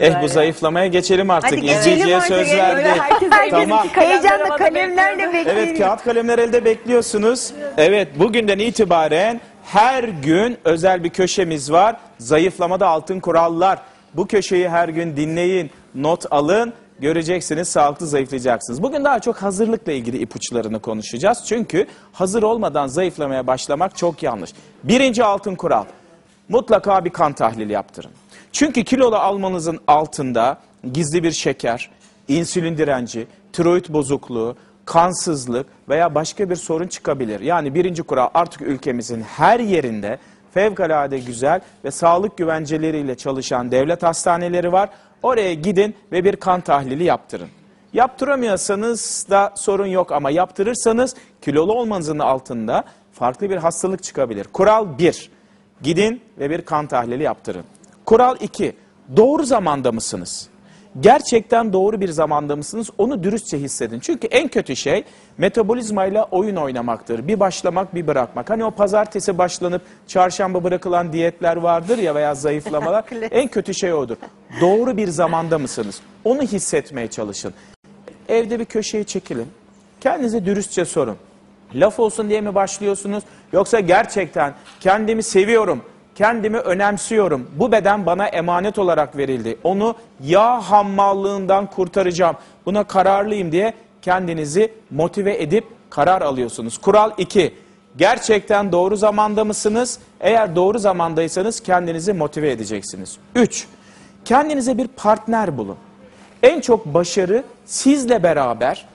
Eh böyle. bu zayıflamaya geçelim artık. Hadi geçelim İzleyiciye artık. söz Böyle verdik. herkes- Tamam. heyecanla kalemlerle bekliyordu. bekliyor. Evet kağıt kalemler elde bekliyorsunuz. Evet bugünden itibaren her gün özel bir köşemiz var. Zayıflamada altın kurallar. Bu köşeyi her gün dinleyin, not alın. Göreceksiniz sağlıklı zayıflayacaksınız. Bugün daha çok hazırlıkla ilgili ipuçlarını konuşacağız. Çünkü hazır olmadan zayıflamaya başlamak çok yanlış. Birinci altın kural. Mutlaka bir kan tahlili yaptırın. Çünkü kilolu almanızın altında gizli bir şeker, insülin direnci, tiroid bozukluğu, kansızlık veya başka bir sorun çıkabilir. Yani birinci kural artık ülkemizin her yerinde fevkalade güzel ve sağlık güvenceleriyle çalışan devlet hastaneleri var. Oraya gidin ve bir kan tahlili yaptırın. Yaptıramıyorsanız da sorun yok ama yaptırırsanız kilolu olmanızın altında farklı bir hastalık çıkabilir. Kural 1. Gidin ve bir kan tahlili yaptırın. Kural 2. Doğru zamanda mısınız? Gerçekten doğru bir zamanda mısınız? Onu dürüstçe hissedin. Çünkü en kötü şey metabolizmayla oyun oynamaktır. Bir başlamak, bir bırakmak. Hani o pazartesi başlanıp çarşamba bırakılan diyetler vardır ya veya zayıflamalar. en kötü şey odur. Doğru bir zamanda mısınız? Onu hissetmeye çalışın. Evde bir köşeye çekilin. Kendinize dürüstçe sorun. Laf olsun diye mi başlıyorsunuz? Yoksa gerçekten kendimi seviyorum, kendimi önemsiyorum. Bu beden bana emanet olarak verildi. Onu yağ hammallığından kurtaracağım. Buna kararlıyım diye kendinizi motive edip karar alıyorsunuz. Kural 2. Gerçekten doğru zamanda mısınız? Eğer doğru zamandaysanız kendinizi motive edeceksiniz. 3. Kendinize bir partner bulun. En çok başarı sizle beraber,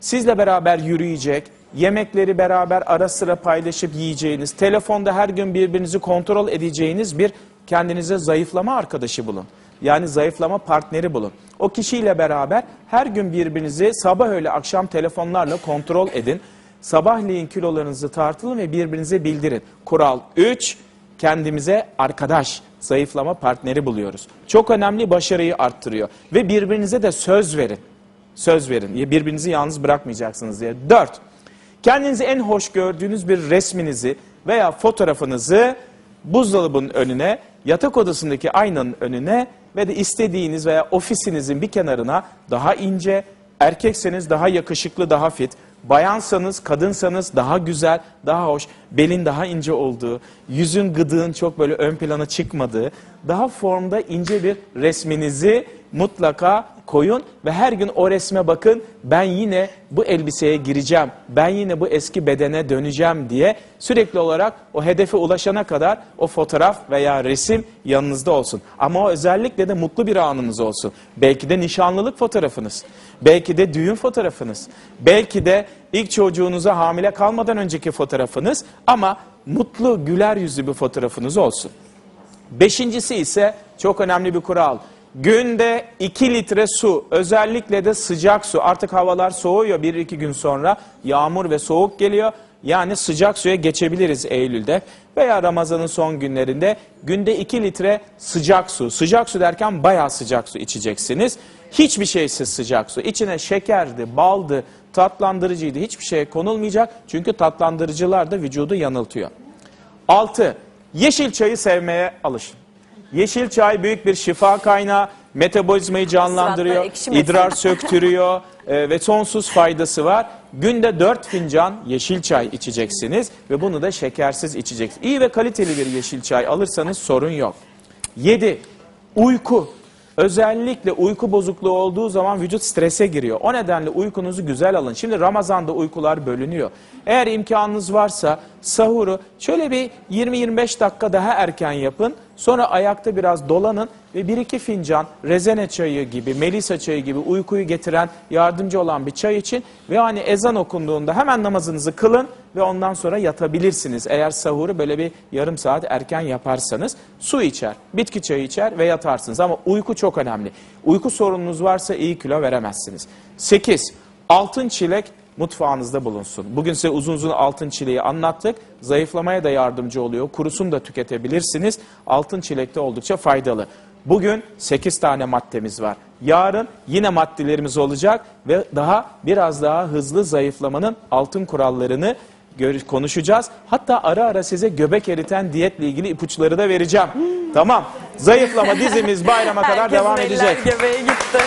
sizle beraber yürüyecek, yemekleri beraber ara sıra paylaşıp yiyeceğiniz, telefonda her gün birbirinizi kontrol edeceğiniz bir kendinize zayıflama arkadaşı bulun. Yani zayıflama partneri bulun. O kişiyle beraber her gün birbirinizi sabah öğle akşam telefonlarla kontrol edin. Sabahleyin kilolarınızı tartılın ve birbirinize bildirin. Kural 3, kendimize arkadaş, zayıflama partneri buluyoruz. Çok önemli başarıyı arttırıyor. Ve birbirinize de söz verin. Söz verin. Birbirinizi yalnız bırakmayacaksınız diye. Dört, kendinizi en hoş gördüğünüz bir resminizi veya fotoğrafınızı buzdolabının önüne, yatak odasındaki aynanın önüne ve de istediğiniz veya ofisinizin bir kenarına daha ince, erkekseniz daha yakışıklı, daha fit, bayansanız, kadınsanız daha güzel, daha hoş, belin daha ince olduğu, yüzün gıdığın çok böyle ön plana çıkmadığı, daha formda ince bir resminizi mutlaka koyun ve her gün o resme bakın. Ben yine bu elbiseye gireceğim, ben yine bu eski bedene döneceğim diye sürekli olarak o hedefe ulaşana kadar o fotoğraf veya resim yanınızda olsun. Ama o özellikle de mutlu bir anınız olsun. Belki de nişanlılık fotoğrafınız, belki de düğün fotoğrafınız, belki de ilk çocuğunuza hamile kalmadan önceki fotoğrafınız ama mutlu, güler yüzlü bir fotoğrafınız olsun. Beşincisi ise çok önemli bir kural. Günde 2 litre su, özellikle de sıcak su. Artık havalar soğuyor bir iki gün sonra. Yağmur ve soğuk geliyor. Yani sıcak suya geçebiliriz Eylül'de veya Ramazan'ın son günlerinde. Günde 2 litre sıcak su. Sıcak su derken bayağı sıcak su içeceksiniz. Hiçbir şeysiz sıcak su. İçine şekerdi, baldı, tatlandırıcıydı. Hiçbir şey konulmayacak. Çünkü tatlandırıcılar da vücudu yanıltıyor. 6. Yeşil çayı sevmeye alışın. Yeşil çay büyük bir şifa kaynağı, metabolizmayı canlandırıyor, idrar söktürüyor e, ve sonsuz faydası var. Günde 4 fincan yeşil çay içeceksiniz ve bunu da şekersiz içeceksiniz. İyi ve kaliteli bir yeşil çay alırsanız sorun yok. 7. Uyku. Özellikle uyku bozukluğu olduğu zaman vücut strese giriyor. O nedenle uykunuzu güzel alın. Şimdi Ramazan'da uykular bölünüyor. Eğer imkanınız varsa sahuru şöyle bir 20-25 dakika daha erken yapın. Sonra ayakta biraz dolanın ve 1-2 fincan rezene çayı gibi, melisa çayı gibi uykuyu getiren, yardımcı olan bir çay için ve hani ezan okunduğunda hemen namazınızı kılın ve ondan sonra yatabilirsiniz. Eğer sahuru böyle bir yarım saat erken yaparsanız su içer, bitki çayı içer ve yatarsınız. Ama uyku çok önemli. Uyku sorununuz varsa iyi kilo veremezsiniz. 8. Altın çilek mutfağınızda bulunsun. Bugün size uzun uzun altın çileği anlattık. Zayıflamaya da yardımcı oluyor. Kurusunu da tüketebilirsiniz. Altın çilek de oldukça faydalı. Bugün 8 tane maddemiz var. Yarın yine maddelerimiz olacak ve daha biraz daha hızlı zayıflamanın altın kurallarını konuşacağız. Hatta ara ara size göbek eriten diyetle ilgili ipuçları da vereceğim. Tamam. Zayıflama dizimiz bayrama kadar devam edecek. göbeğe gitti.